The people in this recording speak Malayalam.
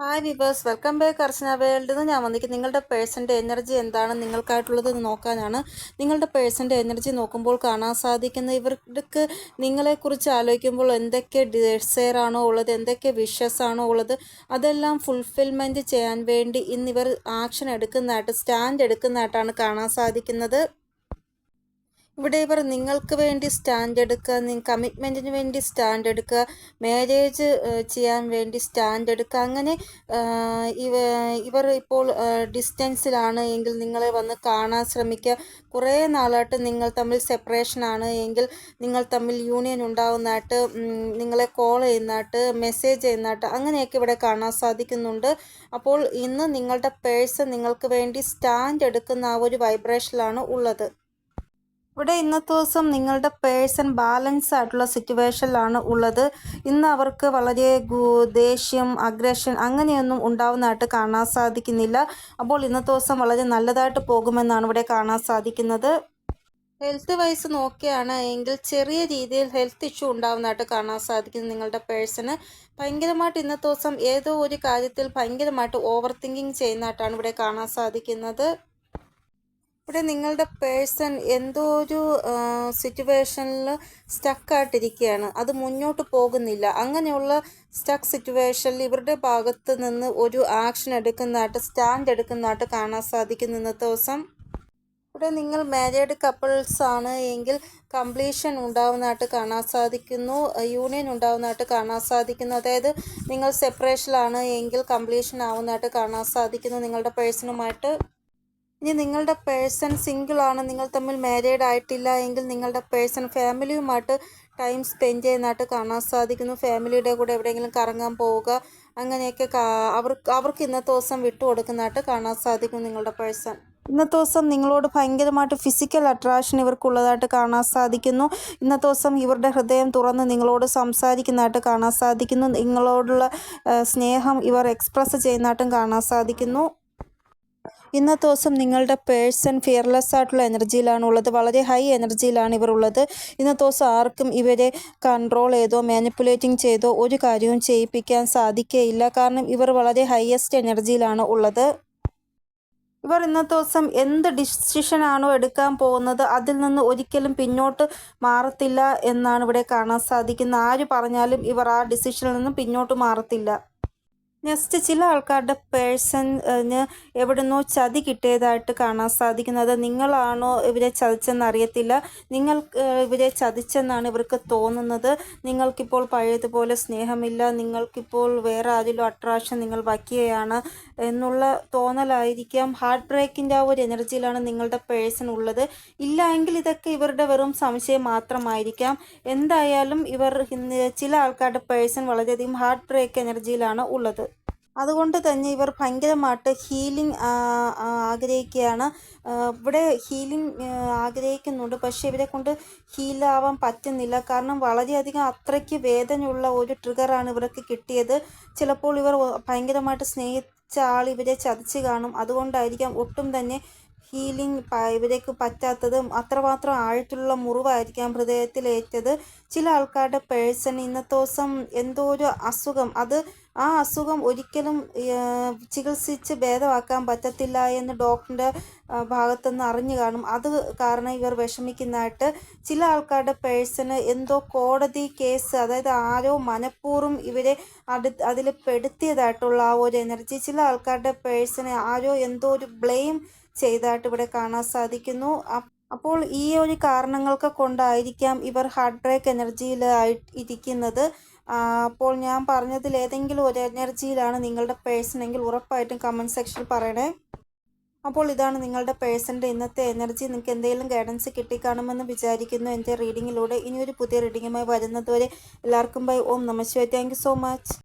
Hi viewers welcome back Archana world എന്ന് ഞാൻ വന്നിരിക്കും നിങ്ങളുടെ പേഴ്സന്റെ എനർജി എന്താണ്? നിങ്ങൾക്കായിട്ടുള്ളത് നോക്കാനാണ്. നിങ്ങളുടെ പേഴ്സന്റെ എനർജി നോക്കുമ്പോൾ കാണാൻ സാധിക്കുന്ന ഇവർക്ക് നിങ്ങളെക്കുറിച്ച് ആലോചിക്കുമ്പോൾ എന്തൊക്കെ ഡിസയർ ആണോ ഉള്ളത്? എന്തൊക്കെ വിഷസ് ആണോ ഉള്ളത്? അതെല്ലാം ഫുൾഫിൽമെന്റ് ചെയ്യാൻ വേണ്ടി ഇന്നിവർ ആക്ഷൻ എടുക്കുന്നതായിട്ട് സ്റ്റാൻഡ് എടുക്കുന്നതായിട്ടാണ് കാണാൻ സാധിക്കുന്നത്. ഇവിടെ ഇവർ നിങ്ങൾക്ക് വേണ്ടി സ്റ്റാൻഡ് എടുക്കുക കമ്മിറ്റ്മെന്റിന് വേണ്ടി സ്റ്റാൻഡ് എടുക്കുക മാരേജ് ചെയ്യാൻ വേണ്ടി സ്റ്റാൻഡ് എടുക്കുക അങ്ങനെ ഇവ ഇവർ ഇപ്പോൾ ഡിസ്റ്റൻസിലാണ് എങ്കിൽ നിങ്ങളെ വന്ന് കാണാൻ ശ്രമിക്കുക. കുറേ നാളായിട്ട് നിങ്ങൾ തമ്മിൽ സെപ്പറേഷനാണ് എങ്കിൽ നിങ്ങൾ തമ്മിൽ യൂണിയൻ ഉണ്ടാവുന്നതായിട്ട് നിങ്ങളെ കോൾ ചെയ്യുന്നതായിട്ട് മെസ്സേജ് ചെയ്യുന്നതായിട്ട് അങ്ങനെയൊക്കെ ഇവിടെ കാണാൻ സാധിക്കുന്നുണ്ട്. അപ്പോൾ ഇന്ന് നിങ്ങളുടെ പേഴ്സൺ നിങ്ങൾക്ക് വേണ്ടി സ്റ്റാൻഡ് എടുക്കുന്ന ആ ഒരു വൈബ്രേഷനിലാണ് ഉള്ളത്. ഇവിടെ ഇന്നത്തെ ദിവസം നിങ്ങളുടെ പേഴ്സൺ ബാലൻസ് ആയിട്ടുള്ള സിറ്റുവേഷനിലാണ് ഉള്ളത്. ഇന്ന് അവർക്ക് വളരെ ദേഷ്യം അഗ്രഷൻ അങ്ങനെയൊന്നും ഉണ്ടാവുന്നതായിട്ട് കാണാൻ സാധിക്കുന്നില്ല. അപ്പോൾ ഇന്നത്തെ ദിവസം വളരെ നല്ലതായിട്ട് പോകുമെന്നാണ് ഇവിടെ കാണാൻ സാധിക്കുന്നത്. ഹെൽത്ത് വൈസ് നോക്കുകയാണ് എങ്കിൽ ചെറിയ രീതിയിൽ ഹെൽത്ത് ഇഷ്യൂ ഉണ്ടാവുന്നതായിട്ട് കാണാൻ സാധിക്കുന്നു നിങ്ങളുടെ പേഴ്സണ് ഭയങ്കരമായിട്ട് ഇന്നത്തെ ദിവസം ഏതോ ഒരു കാര്യത്തിൽ ഭയങ്കരമായിട്ട് ഓവർ തിങ്കിങ് ചെയ്യുന്നതായിട്ടാണ് ഇവിടെ കാണാൻ സാധിക്കുന്നത്. ഇവിടെ നിങ്ങളുടെ പേഴ്സൺ എന്തോ ഒരു സിറ്റുവേഷനിൽ സ്റ്റക്കായിട്ടിരിക്കുകയാണ് അത് മുന്നോട്ട് പോകുന്നില്ല. അങ്ങനെയുള്ള സ്റ്റക്ക് സിറ്റുവേഷനിൽ ഇവരുടെ ഭാഗത്ത് നിന്ന് ഒരു ആക്ഷൻ എടുക്കുന്നതായിട്ട് സ്റ്റാൻഡ് എടുക്കുന്നതായിട്ട് കാണാൻ സാധിക്കും ഇന്നത്തെ ദിവസം. ഇവിടെ നിങ്ങൾ മാരീഡ് കപ്പിൾസ് ആണ് എങ്കിൽ കംപ്ലീഷൻ ഉണ്ടാവുന്നതായിട്ട് കാണാൻ സാധിക്കുന്നു. യൂണിയൻ ഉണ്ടാവുന്നതായിട്ട് കാണാൻ സാധിക്കുന്നു. അതായത് നിങ്ങൾ സെപ്പറേഷനിലാണ് എങ്കിൽ കംപ്ലീഷൻ ആവുന്നതായിട്ട് കാണാൻ സാധിക്കുന്നു നിങ്ങളുടെ പേഴ്സണുമായിട്ട് ഇനി നിങ്ങളുടെ പേഴ്സൺ സിംഗിൾ ആണ് നിങ്ങൾ തമ്മിൽ മാരീഡ് ആയിട്ടില്ല എങ്കിൽ നിങ്ങളുടെ പേഴ്സൺ ഫാമിലിയുമായിട്ട് ടൈം സ്പെൻഡ് ചെയ്യുന്നതായിട്ട് കാണാൻ സാധിക്കുന്നു. ഫാമിലിയുടെ കൂടെ എവിടെയെങ്കിലും കറങ്ങാൻ പോവുക അങ്ങനെയൊക്കെ അവർ അവർക്ക് ഇന്നത്തെ ദിവസം വിട്ടു കൊടുക്കുന്നതായിട്ട് കാണാൻ സാധിക്കും നിങ്ങളുടെ പേഴ്സൺ. ഇന്നത്തെ ദിവസം നിങ്ങളോട് ഭയങ്കരമായിട്ട് ഫിസിക്കൽ അട്രാക്ഷൻ ഇവർക്കുള്ളതായിട്ട് കാണാൻ സാധിക്കുന്നു. ഇന്നത്തെ ദിവസം ഇവരുടെ ഹൃദയം തുറന്ന് നിങ്ങളോട് സംസാരിക്കുന്നതായിട്ട് കാണാൻ സാധിക്കുന്നു. നിങ്ങളോടുള്ള സ്നേഹം ഇവർ എക്സ്പ്രസ് ചെയ്യുന്നതായിട്ടും കാണാൻ സാധിക്കുന്നു. ഇന്നത്തെ ദിവസം നിങ്ങളുടെ പേഴ്സൺ ഫിയർലെസ് ആയിട്ടുള്ള എനർജിയിലാണ് ഉള്ളത്. വളരെ ഹൈ എനർജിയിലാണ് ഇവർ ഉള്ളത്. ഇന്നത്തെ ദിവസം ആർക്കും ഇവരെ കൺട്രോൾ ചെയ്തോ മാനിപ്പുലേറ്റിംഗ് ചെയ്തോ ഒരു കാര്യവും ചെയ്യിപ്പിക്കാൻ സാധിക്കുകയില്ല കാരണം ഇവർ വളരെ ഹയസ്റ്റ് എനർജിയിലാണ് ഉള്ളത്. ഇവർ ഇന്നത്തെ ദിവസം എന്ത് ഡിസിഷനാണോ എടുക്കാൻ പോകുന്നത് അതിൽ നിന്ന് ഒരിക്കലും പിന്നോട്ട് മാറത്തില്ല എന്നാണ് ഇവിടെ കാണാൻ സാധിക്കുന്നത്. ആര് പറഞ്ഞാലും ഇവർ ആ ഡിസിഷനിൽ നിന്നും പിന്നോട്ട് മാറത്തില്ല. നെക്സ്റ്റ് ചില ആൾക്കാരുടെ പേഴ്സണിന് എവിടുന്നോ ചതി കിട്ടിയതായിട്ട് കാണാൻ സാധിക്കുന്നത്. നിങ്ങളാണോ ഇവരെ ചതിച്ചെന്ന് അറിയത്തില്ല നിങ്ങൾ ഇവരെ ചതിച്ചെന്നാണ് ഇവർക്ക് തോന്നുന്നത്. നിങ്ങൾക്കിപ്പോൾ പഴയതുപോലെ സ്നേഹമില്ല. നിങ്ങൾക്കിപ്പോൾ വേറെ ആരിലും അട്രാക്ഷൻ നിങ്ങൾ വയ്ക്കുകയാണ് എന്നുള്ള തോന്നലായിരിക്കാം. ഹാർട്ട് ബ്രേക്കിന്റെ ആ ഒരു എനർജിയിലാണ് നിങ്ങളുടെ പേഴ്സൺ ഉള്ളത്. ഇല്ല എങ്കിൽ ഇതൊക്കെ ഇവരുടെ വെറും സംശയം മാത്രമായിരിക്കാം. എന്തായാലും ഇവർ ചില ആൾക്കാരുടെ പേഴ്സൺ വളരെയധികം ഹാർട്ട് ബ്രേക്ക് എനർജിയിലാണ് ഉള്ളത്. അതുകൊണ്ട് തന്നെ ഇവർ ഭയങ്കരമായിട്ട് ഹീലിംഗ് ആഗ്രഹിക്കുകയാണ്. ഇവിടെ ഹീലിംഗ് ആഗ്രഹിക്കുന്നുണ്ട്. പക്ഷേ ഇവരെ കൊണ്ട് ഹീലാവാൻ പറ്റുന്നില്ല. കാരണം വളരെയധികം അത്രയ്ക്ക് വേദനയുള്ള ഒരു ട്രിഗറാണ് ഇവർക്ക് കിട്ടിയത്. ചിലപ്പോൾ ഇവർ ഭയങ്കരമായിട്ട് സ്നേഹിച്ച ആൾ ഇവരെ ചതിച്ച് കാണും. അതുകൊണ്ടായിരിക്കാം ഒട്ടും തന്നെ ഹീലിംഗ് ഇവരേക്ക് പറ്റാത്തതും. അത്രമാത്രം ആഴത്തിലുള്ള മുറിവായിരിക്കാം ഹൃദയത്തിലേറ്റത്. ചില ആൾക്കാരുടെ പേഴ്സൺ ഇന്നത്തെ ദിവസം എന്തോ ഒരു അസുഖം. അത് ആ അസുഖം ഒരിക്കലും ചികിത്സിച്ച് ഭേദമാക്കാൻ പറ്റത്തില്ല എന്ന് ഡോക്ടറിന്റെ ഭാഗത്തുനിന്ന് അറിഞ്ഞു കാണും. അത് കാരണം ഇവർ വിഷമിക്കുന്നതായിട്ട് ചില ആൾക്കാരുടെ പേഴ്സണ് എന്തോ കോടതി കേസ് അതായത് ആരോ മനഃപൂർവം ഇവരെ അടു അതിൽ പെടുത്തിയതായിട്ടുള്ള ആ ഒരു എനർജി ചില ആൾക്കാരുടെ പേഴ്സണ് ആരോ എന്തോ ഒരു ബ്ലെയിം ചെയ്തായിട്ട് ഇവിടെ കാണാൻ സാധിക്കുന്നു. അപ്പോൾ ഈ ഒരു കാരണങ്ങൾക്ക് കൊണ്ടായിരിക്കാം ഇവർ ഹാർട്ട് ബ്രേക്ക് എനർജിയിലായി ഇരിക്കുന്നത്. അപ്പോൾ ഞാൻ പറഞ്ഞതിൽ ഏതെങ്കിലും ഒരു എനർജിയിലാണ് നിങ്ങളുടെ പേഴ്സൺ എങ്കിൽ ഉറപ്പായിട്ടും കമന്റ് സെക്ഷനിൽ പറയണേ. അപ്പോൾ ഇതാണ് നിങ്ങളുടെ പേഴ്സന്റെ ഇന്നത്തെ എനർജി നിങ്ങൾക്ക് എന്തെങ്കിലും ഗൈഡൻസ് കിട്ടിക്കാണുമെന്ന് വിചാരിക്കുന്നു എന്റെ റീഡിങ്ങിലൂടെ ഇനിയൊരു പുതിയ റീഡിങ്ങുമായി വരുന്നതുവരെ എല്ലാവർക്കും ബൈ ഓം നമസ്വേ താങ്ക് സോ മച്ച്